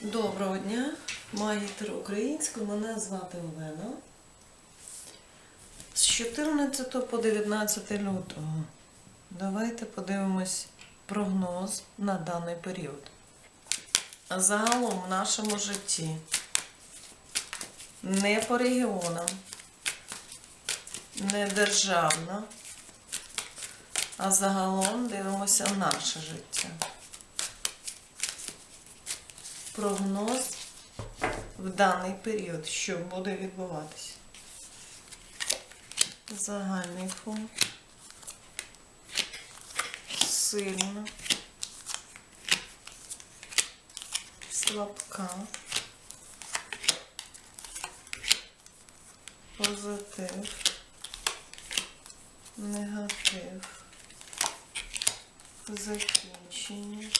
Доброго дня, магітер українською, мене звати Олена. З 14 по 19 лютого. Давайте подивимось прогноз на даний період. Загалом в нашому житті не по регіонам, не державно, а загалом дивимося наше життя прогноз в даний період, що буде відбуватися. Загальний фон. Сильно. Слабка. Позитив. Негатив. Закінчення.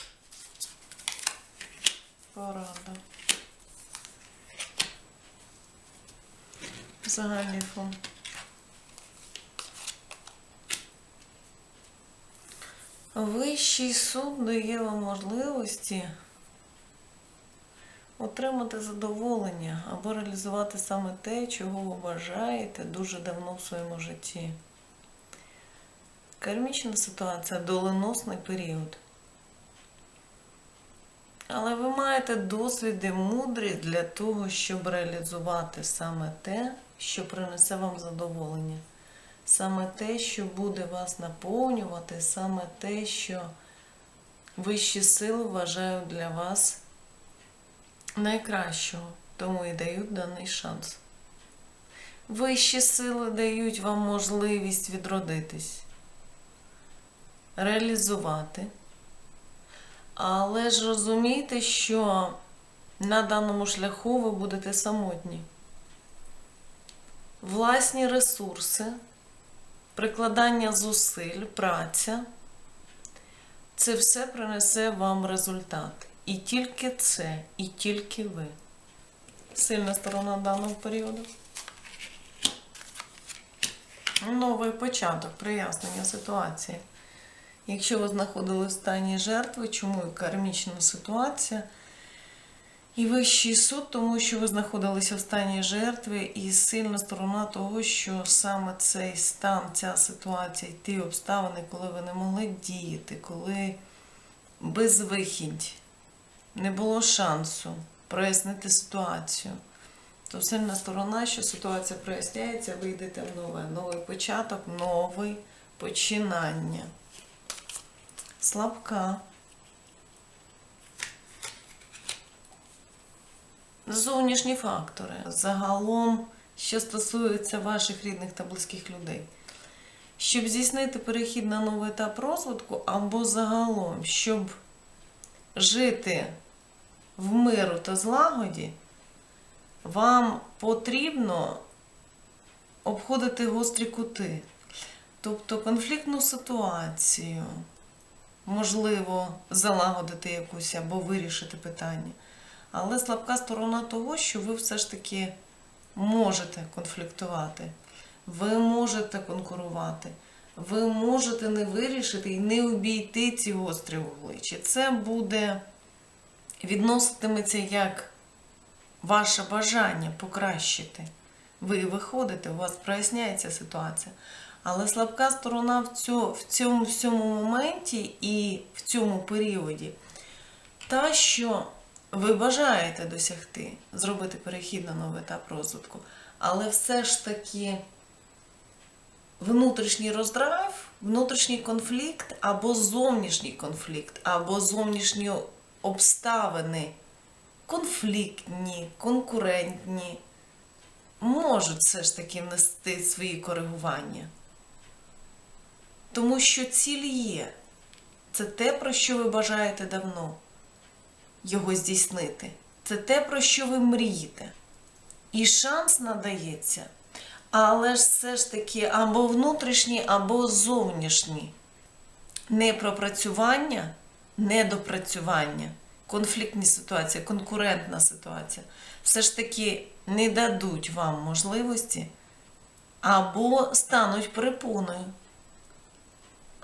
Порада. Загальний фон. Вищий суд дає вам можливості отримати задоволення або реалізувати саме те, чого ви бажаєте дуже давно в своєму житті. Кармічна ситуація доленосний період. Але ви маєте досвід і мудрість для того, щоб реалізувати саме те, що принесе вам задоволення. Саме те, що буде вас наповнювати, саме те, що вищі сили вважають для вас найкращого, тому і дають даний шанс. Вищі сили дають вам можливість відродитись, реалізувати. Але ж розумійте, що на даному шляху ви будете самотні. Власні ресурси, прикладання зусиль, праця це все принесе вам результат. І тільки це, і тільки ви. Сильна сторона даного періоду. Новий початок, прояснення ситуації. Якщо ви знаходились в стані жертви, чому і кармічна ситуація? І вищий суд, тому що ви знаходилися в стані жертви, і сильна сторона того, що саме цей стан, ця ситуація, ті обставини, коли ви не могли діяти, коли безвихідь, не було шансу прояснити ситуацію. То сильна сторона, що ситуація проясняється, ви йдете в нове, новий початок, нове починання слабка. Зовнішні фактори. Загалом, що стосується ваших рідних та близьких людей. Щоб здійснити перехід на новий етап розвитку, або загалом, щоб жити в миру та злагоді, вам потрібно обходити гострі кути, тобто конфліктну ситуацію можливо залагодити якусь або вирішити питання. Але слабка сторона того, що ви все ж таки можете конфліктувати, ви можете конкурувати, ви можете не вирішити і не обійти ці гострі. Чи це буде відноситиметься як ваше бажання покращити? Ви виходите, у вас проясняється ситуація. Але слабка сторона в цьому, в цьому всьому моменті і в цьому періоді та, що ви бажаєте досягти, зробити перехід на новий етап розвитку, але все ж таки внутрішній роздрайв, внутрішній конфлікт або зовнішній конфлікт, або зовнішні обставини конфліктні, конкурентні, можуть все ж таки внести свої коригування. Тому що ціль є. Це те, про що ви бажаєте давно його здійснити. Це те, про що ви мрієте. І шанс надається, але ж все ж таки або внутрішній, або зовнішній. Непропрацювання, недопрацювання, конфліктні ситуації, конкурентна ситуація все ж таки не дадуть вам можливості або стануть перепоною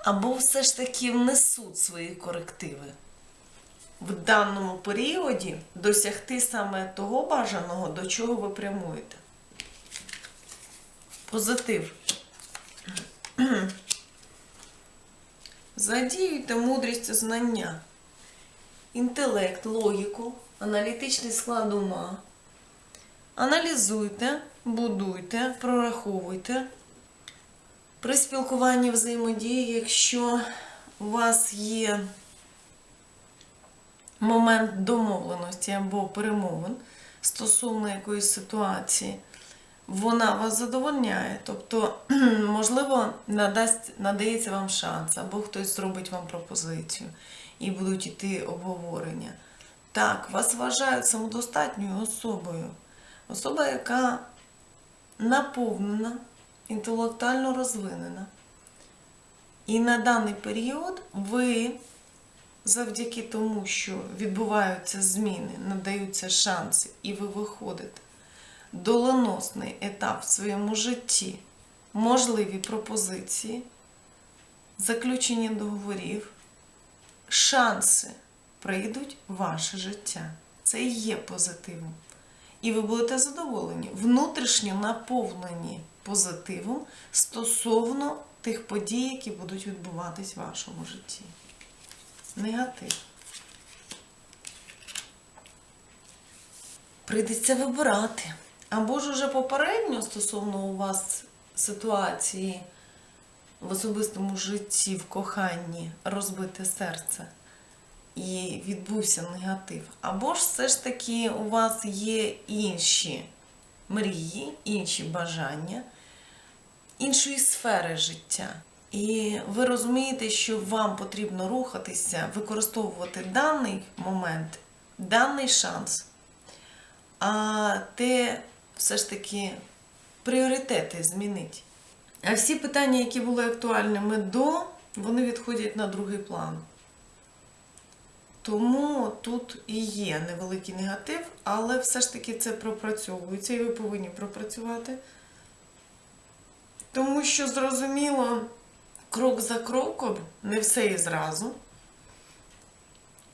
або все ж таки внесуть свої корективи. в даному періоді досягти саме того бажаного, до чого ви прямуєте. Позитив. Задіюйте мудрість знання, інтелект, логіку, аналітичний склад ума. Аналізуйте, будуйте, прораховуйте. При спілкуванні взаємодії, якщо у вас є момент домовленості або перемовин стосовно якоїсь ситуації, вона вас задовольняє. Тобто, можливо, надасть, надається вам шанс, або хтось зробить вам пропозицію і будуть йти обговорення. Так, вас вважають самодостатньою особою. Особа, яка наповнена, інтелектуально розвинена. І на даний період ви, завдяки тому, що відбуваються зміни, надаються шанси, і ви виходите доленосний етап в своєму житті, можливі пропозиції, заключення договорів, шанси прийдуть в ваше життя. Це і є позитивом. І ви будете задоволені, внутрішньо наповнені позитивом стосовно тих подій, які будуть відбуватись в вашому житті. Негатив. Прийдеться вибирати. Або ж уже попередньо стосовно у вас ситуації в особистому житті, в коханні, розбите серце і відбувся негатив. Або ж все ж таки у вас є інші мрії, інші бажання, іншої сфери життя. І ви розумієте, що вам потрібно рухатися, використовувати даний момент, даний шанс, а те все ж таки пріоритети змінити. А всі питання, які були актуальними до, вони відходять на другий план. Тому тут і є невеликий негатив, але все ж таки це пропрацьовується, і ви повинні пропрацювати. Тому що, зрозуміло, крок за кроком, не все і зразу.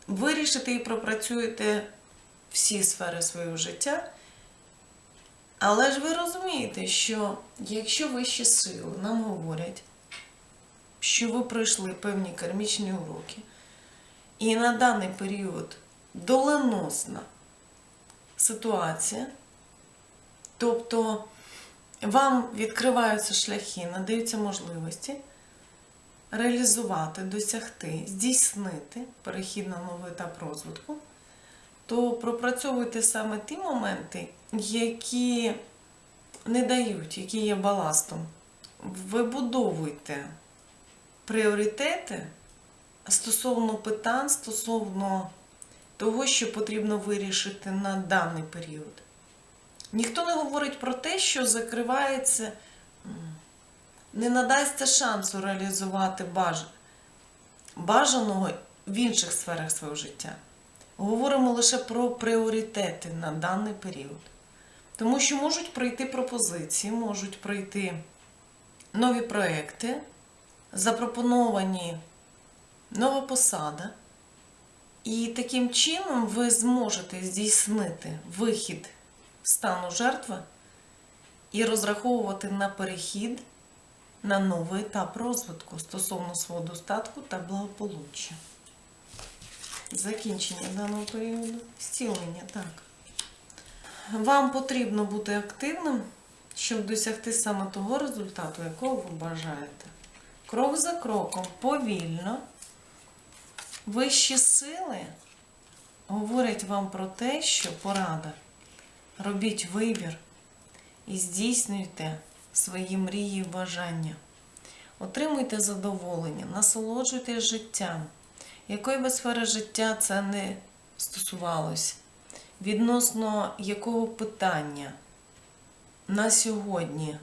Вирішите і пропрацюєте всі сфери свого життя. Але ж ви розумієте, що якщо вищі сили нам говорять, що ви пройшли певні кармічні уроки, і на даний період доленосна ситуація, тобто вам відкриваються шляхи, надаються можливості реалізувати, досягти, здійснити перехід на новий етап розвитку, то пропрацьовуйте саме ті моменти, які не дають, які є баластом. Вибудовуйте пріоритети стосовно питань, стосовно того, що потрібно вирішити на даний період. Ніхто не говорить про те, що закривається, не надасться шансу реалізувати баж... бажаного в інших сферах свого життя. Говоримо лише про пріоритети на даний період. Тому що можуть прийти пропозиції, можуть прийти нові проекти, запропоновані нова посада. І таким чином ви зможете здійснити вихід стану жертви і розраховувати на перехід на новий етап розвитку стосовно свого достатку та благополуччя. Закінчення даного періоду. Зцілення, так. Вам потрібно бути активним, щоб досягти саме того результату, якого ви бажаєте. Крок за кроком, повільно. Вищі сили говорять вам про те, що порада. Робіть вибір і здійснюйте свої мрії і бажання. Отримуйте задоволення, насолоджуйтесь життям. Якої би сфери життя це не стосувалось, відносно якого питання на сьогодні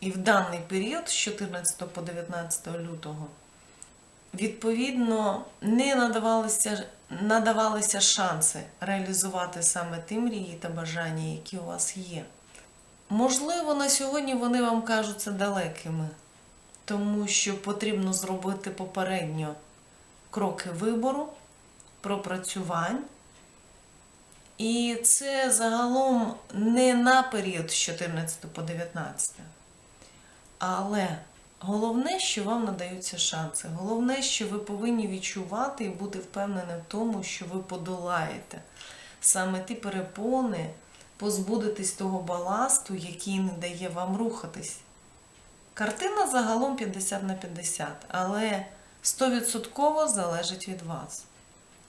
і в даний період з 14 по 19 лютого відповідно, не надавалися, надавалися шанси реалізувати саме ті мрії та бажання, які у вас є. Можливо, на сьогодні вони вам кажуться далекими, тому що потрібно зробити попередньо кроки вибору, пропрацювань. І це загалом не на період з 14 по 19. Але головне, що вам надаються шанси. Головне, що ви повинні відчувати і бути впевнені в тому, що ви подолаєте саме ті перепони, позбудетесь того баласту, який не дає вам рухатись. Картина загалом 50 на 50, але 100% залежить від вас.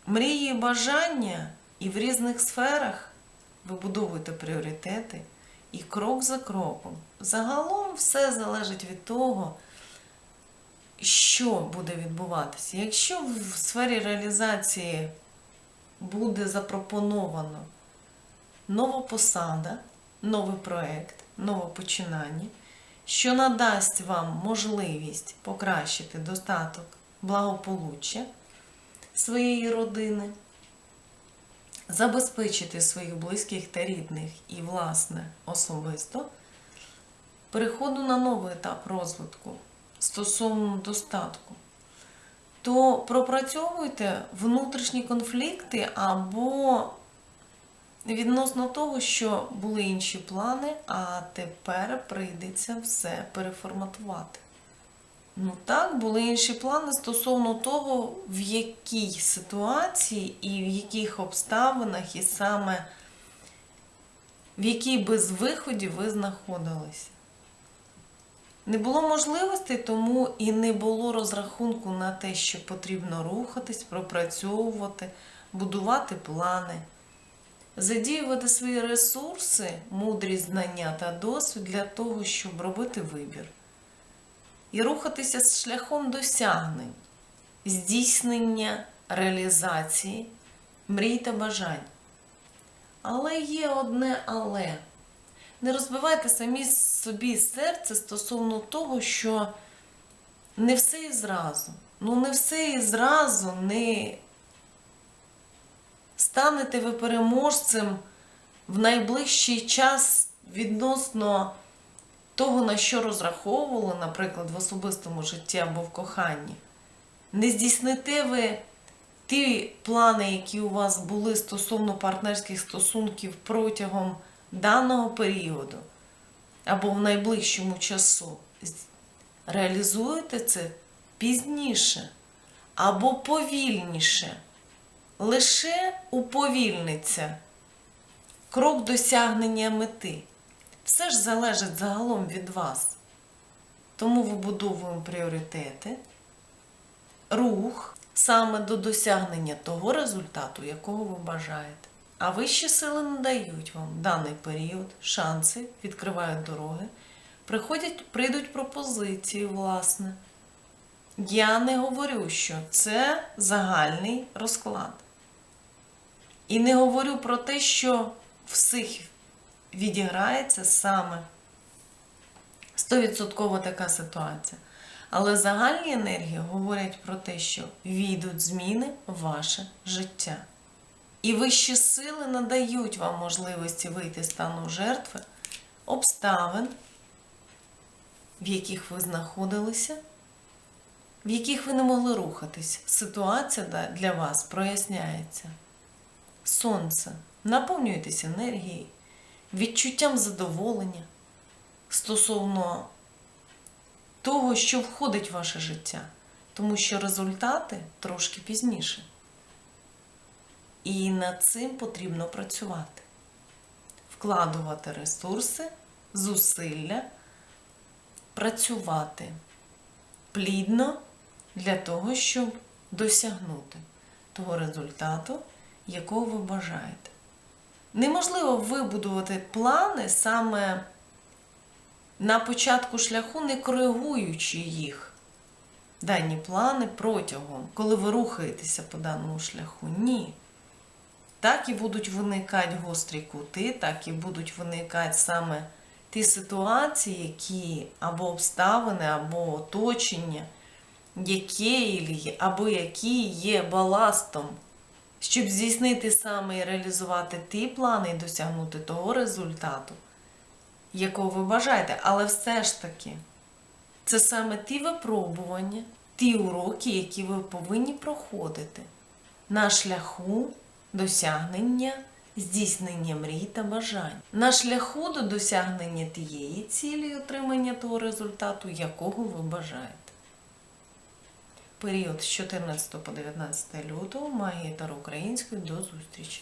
Мрії і бажання і в різних сферах вибудовуєте пріоритети і крок за кроком. Загалом все залежить від того, що буде відбуватися. Якщо в сфері реалізації буде запропоновано нова посада, новий проект, нове починання, що надасть вам можливість покращити достаток благополуччя своєї родини, забезпечити своїх близьких та рідних і, власне, особисто, переходу на новий етап розвитку стосовно достатку, то пропрацьовуйте внутрішні конфлікти або відносно того, що були інші плани, а тепер прийдеться все переформатувати. Ну так, були інші плани стосовно того, в якій ситуації і в яких обставинах, і саме в якій безвиході ви знаходилися. Не було можливостей, тому і не було розрахунку на те, що потрібно рухатись, пропрацьовувати, будувати плани, задіювати свої ресурси, мудрість знання та досвід для того, щоб робити вибір і рухатися з шляхом досягнень, здійснення реалізації, мрій та бажань. Але є одне але. Не розбивайте самі собі серце стосовно того, що не все і зразу. Ну, не все і зразу не станете ви переможцем в найближчий час відносно того, на що розраховували, наприклад, в особистому житті або в коханні. Не здійсните ви ті плани, які у вас були стосовно партнерських стосунків протягом даного періоду або в найближчому часу. Реалізуєте це пізніше або повільніше. Лише уповільниться крок досягнення мети. Все ж залежить загалом від вас. Тому вибудовуємо пріоритети, рух саме до досягнення того результату, якого ви бажаєте. А вищі сили надають вам в даний період шанси, відкривають дороги, приходять, прийдуть пропозиції, власне. Я не говорю, що це загальний розклад. І не говорю про те, що всіх відіграється саме 100% така ситуація. Але загальні енергії говорять про те, що війдуть зміни в ваше життя. І вищі сили надають вам можливості вийти з стану жертви, обставин, в яких ви знаходилися, в яких ви не могли рухатись. Ситуація для вас проясняється. Сонце. Наповнюйтесь енергією, відчуттям задоволення стосовно того, що входить в ваше життя, тому що результати трошки пізніше. І над цим потрібно працювати, вкладувати ресурси, зусилля, працювати плідно для того, щоб досягнути того результату, якого ви бажаєте. Неможливо вибудувати плани саме на початку шляху, не коригуючи їх. Дані плани протягом, коли ви рухаєтеся по даному шляху. Ні. Так і будуть виникати гострі кути, так і будуть виникати саме ті ситуації, які або обставини, або оточення, які, або які є баластом, щоб здійснити саме і реалізувати ті плани і досягнути того результату, якого ви бажаєте. Але все ж таки, це саме ті випробування, ті уроки, які ви повинні проходити на шляху досягнення здійснення мрій та бажань, на шляху до досягнення тієї цілі і отримання того результату, якого ви бажаєте. Період з 14 по 19 лютого магії Таро української до зустрічі!